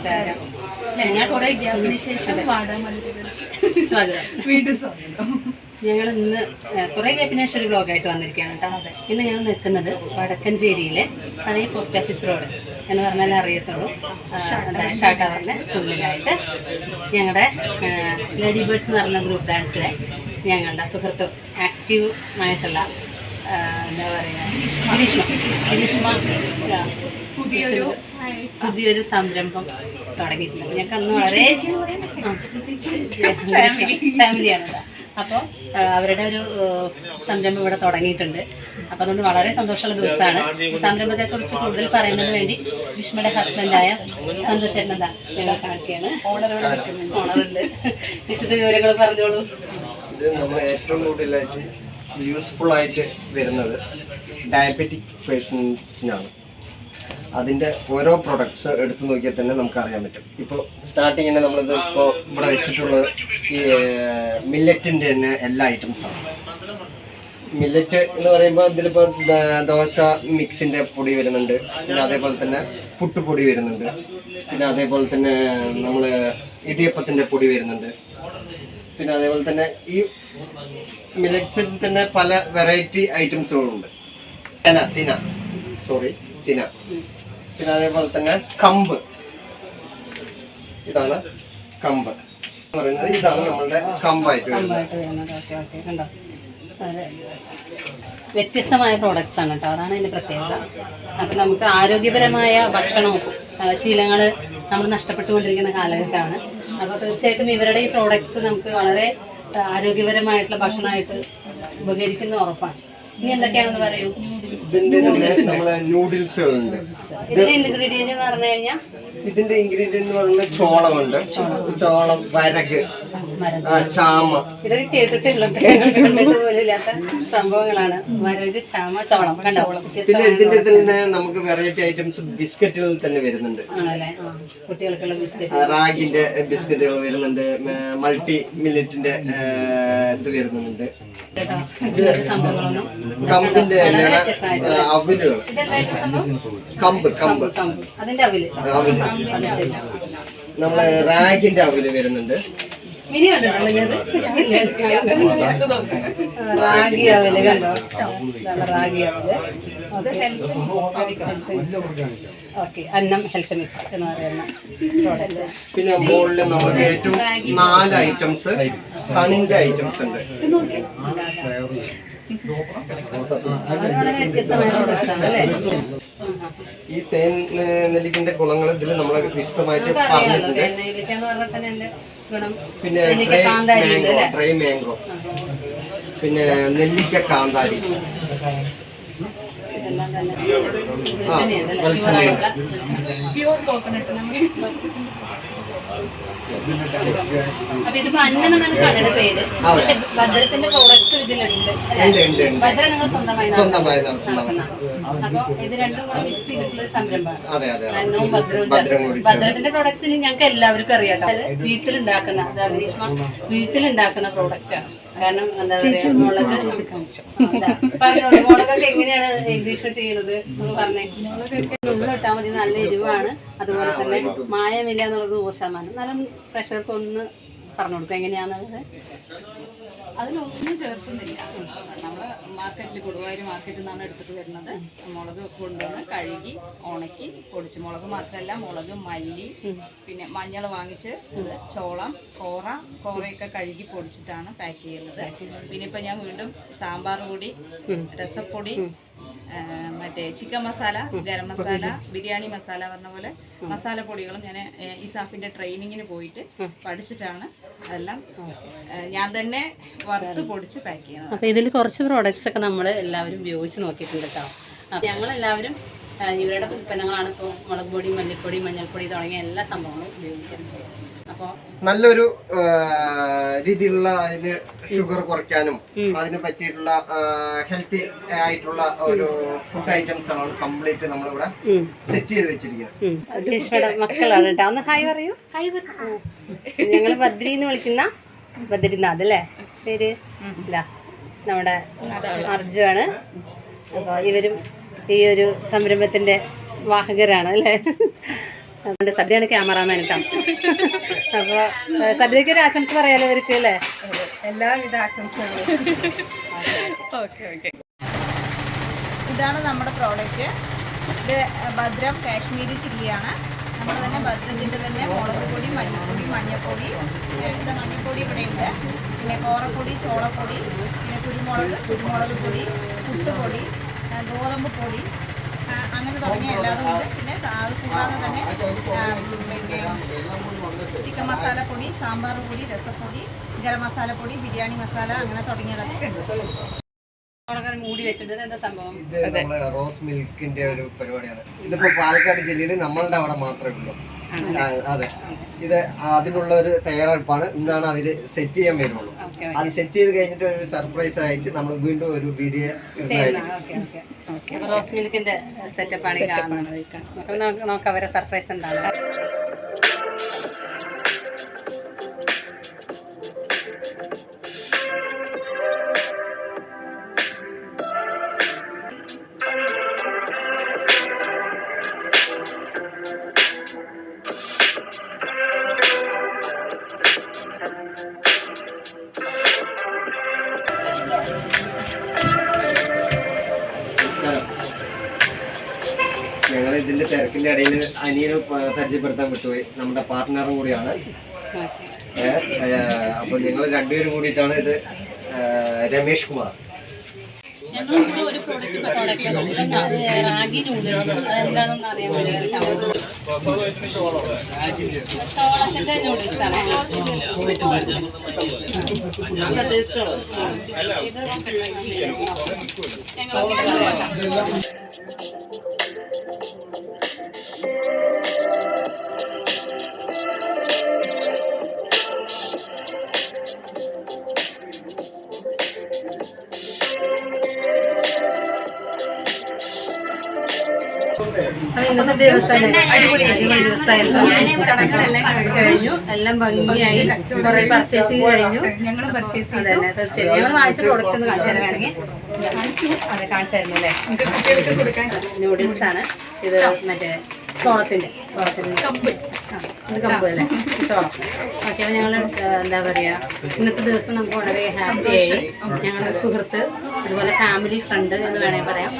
നമസ്കാരം. ഞങ്ങൾ കുറെ ഗ്യാപ്പിന് ശേഷം വാടാമല്ലികൾക്ക് സ്വാഗതം. വീണ്ടും സ്വാഗതം. ഞങ്ങൾ ഇന്ന് കുറെ ഗ്യാപ്പിന് ശേഷം ഒരു ബ്ലോഗായിട്ട് വന്നിരിക്കുകയാണ് കേട്ടോ. ഇന്ന് ഞങ്ങൾ നിൽക്കുന്നത് വടക്കഞ്ചേരിയിലെ പഴയ പോസ്റ്റ് ഓഫീസ് റോഡ് എന്ന് പറഞ്ഞാൽ അറിയത്തുള്ളൂ. ഷാ ടവറിന്റെ ഉള്ളിലായിട്ട് ഞങ്ങളുടെ ലേഡി ബേർഡ്സ് എന്ന് പറഞ്ഞ ഗ്രൂപ്പ് ഡാൻസിലെ ഞങ്ങളുടെ സുഹൃത്തും ആക്റ്റീവായിട്ടുള്ള എന്താ പറയുക ഗ്രീഷ്മ. ഗ്രീഷ്മ. പുതിയൊരു പുതിയൊരു സംരംഭം തുടങ്ങിയിട്ടുണ്ട്. ഞങ്ങൾക്ക് അന്ന് വളരെ ഫാമിലിയാണ് അപ്പോൾ അവരുടെ ഒരു സംരംഭം ഇവിടെ തുടങ്ങിയിട്ടുണ്ട്. അപ്പോൾ അതുകൊണ്ട് വളരെ സന്തോഷമുള്ള ദിവസമാണ്. സംരംഭത്തെ സംരംഭത്തെക്കുറിച്ച് കൂടുതൽ പറയുന്നതിന് വേണ്ടി വിഷ്ണുടെ ഹസ്ബൻഡായ സന്തോഷ് എന്താ ഞങ്ങൾ കാണിക്കുകയാണ് ഓണറുണ്ട്. വിശദ വിവരങ്ങൾ പറഞ്ഞോളൂ. ഇത് നമ്മൾ ഏറ്റവും കൂടുതലായിട്ട് യൂസ്ഫുൾ ആയിട്ട് വരുന്നത് ഡയബറ്റിക് പേഷ്യൻസിനാണ് അതിന്റെ ഓരോ പ്രൊഡക്ട്സ് എടുത്തു നോക്കിയാൽ തന്നെ നമുക്ക് അറിയാൻ പറ്റും ഇപ്പോൾ സ്റ്റാർട്ടിങ്ങിന് നമ്മളിത് ഇപ്പോൾ ഇവിടെ വെച്ചിട്ടുള്ളത് ഈ മില്ലറ്റിന്റെ തന്നെ എല്ലാ ഐറ്റംസാണ് മില്ലറ്റ് എന്ന് പറയുമ്പോൾ ഇതിലിപ്പോൾ ദോശ മിക്സിന്റെ പൊടി വരുന്നുണ്ട്. പിന്നെ അതേപോലെ തന്നെ പുട്ടുപൊടി വരുന്നുണ്ട്. പിന്നെ അതേപോലെ തന്നെ നമ്മൾ ഇടിയപ്പത്തിന്റെ പൊടി വരുന്നുണ്ട്. പിന്നെ അതേപോലെ തന്നെ ഈ മില്ലറ്റ്സിൽ തന്നെ പല വെറൈറ്റി ഐറ്റംസുകളുണ്ട് തിന തിന. സോറി തിന. പിന്നെ അതേപോലെ തന്നെ കമ്പ്. ഇതാണ് കമ്പ്. പറയുന്നത് ഇതാണ് നമ്മളുടെ കമ്പായിട്ട് വരുന്നത്. വ്യത്യസ്തമായ പ്രോഡക്ട്സ് ആണ് കേട്ടോ. അതാണ് അതിന്റെ പ്രത്യേകത. അപ്പം നമുക്ക് ആരോഗ്യപരമായ ഭക്ഷണവും ശീലങ്ങൾ നമ്മൾ നഷ്ടപ്പെട്ടുകൊണ്ടിരിക്കുന്ന കാലഘട്ടമാണ്. അപ്പോൾ തീർച്ചയായിട്ടും ഇവരുടെ ഈ പ്രോഡക്ട്സ് നമുക്ക് വളരെ ആരോഗ്യപരമായിട്ടുള്ള ഭക്ഷണമായിട്ട് ഉപകരിക്കുന്ന ഉറപ്പാണ്. ഇനി എന്തൊക്കെയാണെന്ന് പറയൂ? ഇതിന്റെ നൂഡിൽസുകളുണ്ട് ഇൻഗ്രീഡിയന്റ് എന്ന് പറഞ്ഞു കഴിഞ്ഞാൽ ഇതിന്റെ ഇൻഗ്രീഡിയന്റ് എന്ന് പറഞ്ഞാൽ ചോളമുണ്ട് ചോളം വരക്. ചാമ. ഇതൊക്കെ സംഭവങ്ങളാണ്. ചാമ ചോളം പിന്നെ ഇതിന്റെ ഇതിൽ തന്നെ നമുക്ക് വെറൈറ്റി ഐറ്റംസ് ബിസ്ക്കറ്റുകൾ തന്നെ വരുന്നുണ്ട്. കുട്ടികൾക്കുള്ള ബിസ്ക്കറ്റ്. റാഗിന്റെ ബിസ്ക്കറ്റുകൾ വരുന്നുണ്ട്. മൾട്ടി മില്ലറ്റിന്റെ ഇത് വരുന്നുണ്ട്. കമ്പിന്റെ അവലുകൾ. കമ്പ് കമ്പ്. അവിൽ. നമ്മളെ റാഗിന്റെ അവൽ വരുന്നുണ്ട്. മിനി കണ്ടിട്ടുണ്ടോ ഇത്? റാഗി അവൽ കണ്ടോ? ഇതാണ് റാഗി അവൽ ഓക്കെ. അന്നം ഹെൽത്ത് മിക്സ് എന്ന് പറയുന്ന പിന്നെ ബോളിൽ നമുക്ക് ഏറ്റവും നാല് ഐറ്റംസ് ഹണിന്റെ ഐറ്റംസ് ഉണ്ട്. വ്യത്യസ്തമായ ആണ് അല്ലേ ഈ തേൻ നെല്ലിക്കിന്റെ ഗുണങ്ങൾ ഇതിൽ നമ്മൾ വിശദമായിട്ട് പറഞ്ഞിട്ടുണ്ട്. പിന്നെ ഡ്രൈ മാംഗോ ഡ്രൈ മാംഗോ. പിന്നെ നെല്ലിക്ക കാന്താരി. ഭദ്രത്തിന്റെ ഭദ്ര നിങ്ങൾ സ്വന്തമായി ഇത് മിക്സ് ചെയ്തിട്ടുള്ള ഞങ്ങൾക്ക് എല്ലാവർക്കും അറിയാം കേട്ടോ അത് വീട്ടിലുണ്ടാക്കുന്ന വീട്ടിലുണ്ടാക്കുന്ന പ്രോഡക്റ്റ് ആണ് കാരണം എന്താ പറയാ മുളക് അതാ. പറഞ്ഞോളൂ മുളകൊക്കെ എങ്ങനെയാണ് ഇംഗ്ലീഷിൽ ചെയ്യുന്നത് എന്ന് പറഞ്ഞേ. ഉള്ളിട്ടാൽ മതി നല്ല എരിവാണ്. അതുപോലെ തന്നെ മായമില്ല എന്നുള്ളത് നൂറ് ശതമാനം. എന്നാലും പ്രഷർക്ക് ഒന്ന് പറഞ്ഞു കൊടുക്കും. എങ്ങനെയാണെന്നുള്ളത് അതിലൊന്നും ചേർക്കുന്നില്ല. നമ്മൾ മാർക്കറ്റിൽ കൊടുവായൂർ മാർക്കറ്റിൽ നിന്നാണ് എടുത്തിട്ട് വരുന്നത്. മുളക് കൊണ്ടുവന്ന് കഴുകി ഉണക്കി പൊടിച്ച്. മുളക് മാത്രമല്ല മുളക് മല്ലി പിന്നെ മഞ്ഞൾ വാങ്ങിച്ച് ചോളം കോറ കോറയൊക്കെ കഴുകി പൊടിച്ചിട്ടാണ് പാക്ക് ചെയ്യുന്നത്. പിന്നെ ഇപ്പം ഞാൻ വീണ്ടും സാമ്പാർ പൊടി രസപ്പൊടി മറ്റേ ചിക്കൻ മസാല ഗരം മസാല ബിരിയാണി മസാല പറഞ്ഞ പോലെ മസാല പൊടികളും ഞാൻ ഇസാഫിന്റെ ട്രെയിനിങ്ങിന് പോയിട്ട് പഠിച്ചിട്ടാണ് അതെല്ലാം ഞാൻ തന്നെ വറുത്ത് പൊടിച്ച് പാക്ക് ചെയ്യുന്നത്. അപ്പോൾ ഇതിൽ കുറച്ച് പ്രോഡക്റ്റ്സ് ഒക്കെ നമ്മൾ എല്ലാവരും ഉപയോഗിച്ച് നോക്കിയിട്ടുണ്ട് കേട്ടോ അപ്പോൾ ഞങ്ങളെല്ലാവരും ഇവരുടെ ഉൽപ്പന്നങ്ങളാണ് ഇപ്പോൾ മുളക് പൊടി മല്ലിപ്പൊടി മഞ്ഞൾപ്പൊടി തുടങ്ങിയ എല്ലാ സംഭവങ്ങളും ഉപയോഗിക്കുന്നത്. നല്ലൊരു രീതിയിലുള്ള അതിന് ഷുഗർ കുറയ്ക്കാനും അതിന് പറ്റിയിട്ടുള്ള ഹെൽത്തി ആയിട്ടുള്ള ഒരു ഫുഡ് ഐറ്റംസ് ആണ് കംപ്ലീറ്റ് നമ്മളിവിടെ സെറ്റ് ചെയ്ത് വെച്ചിരിക്കുന്നത്. മക്കളാണ് കേട്ടോ. ഒന്ന് ഹായ് പറയൂ. ഹായ് ഞങ്ങൾ ബദ്രി എന്ന് വിളിക്കുന്ന ബദ്രിനാഥ് അല്ലേ? പേര്? നമ്മുടെ അർജു ആണ്. അപ്പോൾ ഇവരും ഈ ഒരു സംരംഭത്തിന്റെ വാഹകരാണ് അല്ലേ? അതുകൊണ്ട് സദ്യയാണ് ക്യാമറാമാൻ കേട്ടോ. അപ്പോൾ സദ്യക്ക് ഒരു ആശംസ പറയാലോ അവർക്ക് അല്ലേ? എല്ലാവിധ ആശംസകളും. Okay okay. ഇതാണ് നമ്മുടെ പ്രോഡക്റ്റ്. ഇത് ഭദ്രം കാശ്മീരി ചില്ലിയാണ്. നമ്മൾ തന്നെ ഭദ്രത്തിന്റെ തന്നെ മുളക് പൊടി മഞ്ഞൾപ്പൊടി മഞ്ഞൾപ്പൊടി. ഇത് മഞ്ഞൾപ്പൊടി ഇവിടെ ഉണ്ട്. പിന്നെ കോറപ്പൊടി ചോളപ്പൊടി പിന്നെ കുരുമുളക് കുരുമുളക് പൊടി പുട്ടുപൊടി ഏഹ് ഗോതമ്പ് പൊടി അങ്ങനെ തുടങ്ങിയ. എല്ലാതും ഉണ്ട്. പിന്നെ അത് കൂടാതെ തന്നെ ചിക്കൻ മസാലപ്പൊടി പൊടി സാമ്പാർ പൊടി രസപ്പൊടി ഗരം മസാലപ്പൊടി പൊടി ബിരിയാണി മസാല അങ്ങനെ തുടങ്ങിയതൊക്കെ ഉണ്ട്. ഇത് നമ്മളെ റോസ് മിൽക്കിന്റെ ഒരു പരിപാടിയാണ്. ഇതിപ്പോ പാലക്കാട് ജില്ലയിൽ നമ്മളുടെ അവിടെ മാത്രമേ ഉള്ളൂ. അതെ. ഇത് അതിനുള്ള ഒരു തയ്യാറെടുപ്പാണ്. ഇന്നാണ് അവർ സെറ്റ് ചെയ്യാൻ വരുള്ളൂ. അത് സെറ്റ് ചെയ്ത് കഴിഞ്ഞിട്ട് ഒരു സർപ്രൈസ് ആയിട്ട് നമ്മൾ വീണ്ടും ഒരു വീഡിയോ റോസ് മിൽക്കിന്റെ സെറ്റപ്പ് ആണ് ഈ കാണുന്നത്. നമുക്ക് നോക്കാം അവരെ സർപ്രൈസ് എന്താണ് ഇതിന്റെ തിരക്കിന്റെ ഇടയിൽ അനിയനെ പരിചയപ്പെടുത്താൻ വിട്ടുപോയി നമ്മുടെ പാർട്ട്ണറും കൂടിയാണ് അപ്പൊ ഞങ്ങൾ രണ്ടുപേരും കൂടിയിട്ടാണ് ഇത് രമേഷ് കുമാർ ഞങ്ങളിവിടെ ഒരു പ്രോഡക്റ്റ് റാഗി എന്താണെന്ന് അതെന്താണെന്ന് അറിയാൻ വേണ്ടിയിട്ടാണ് ചോളത്തിന്റെ നൂഡിൽസ് ആണ് ഇത്. ഞങ്ങൾ ഇന്നത്തെ ദിവസം അടിപൊളി അടിപൊളി ദിവസമായിരുന്നു. ചടങ്ങുകളെല്ലാം കഴിഞ്ഞു. എല്ലാം ഭംഗിയായി. കുറെ പർച്ചേസിങ് കഴിഞ്ഞു. ഞങ്ങൾ പർച്ചേസ് ചെയ്തു. തീർച്ചയായും. ഞങ്ങൾ വാങ്ങിച്ച പ്രോഡക്റ്റ് ഒന്ന് കാണിച്ചു തരാം വേണമെങ്കിൽ അതെ കാണിച്ചായിരുന്നു അല്ലേ ചെയ്തു കുട്ടികൾക്ക് കൊടുക്കാൻ. നൂഡിൽസ് ആണ്. ഇത് മറ്റേ ചോളത്തിന്റെ ചോളത്തിന്റെ ഇത് കമ്പ് അല്ലേ? ചോളം ഓക്കെ അപ്പോൾ ഞങ്ങൾ എന്താ പറയുക ഇന്നത്തെ ദിവസം നമുക്ക് വളരെ ഹാപ്പി ആയി. ഞങ്ങളുടെ സുഹൃത്ത് അതുപോലെ ഫാമിലി ഫ്രണ്ട് എന്ന് വേണമെങ്കിൽ പറയാം.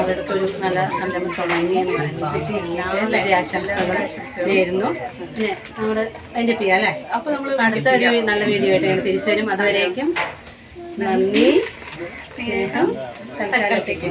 അവർക്ക് ഒരു നല്ല സംരംഭം തുടങ്ങി എന്ന് പറയുന്നത്. എല്ലാ വിജയാശംസകൾ നേരുന്നു. പിന്നെ നമ്മൾ അതിന്റെ പി അല്ലേ? അപ്പോൾ നമ്മൾ അടുത്ത ഒരു നല്ല വീഡിയോ ആയിട്ട് ഞങ്ങൾ തിരിച്ചു വരും. അതുവരേക്കും നന്ദി സ്നേഹം. തൽക്കാലത്തേക്ക്.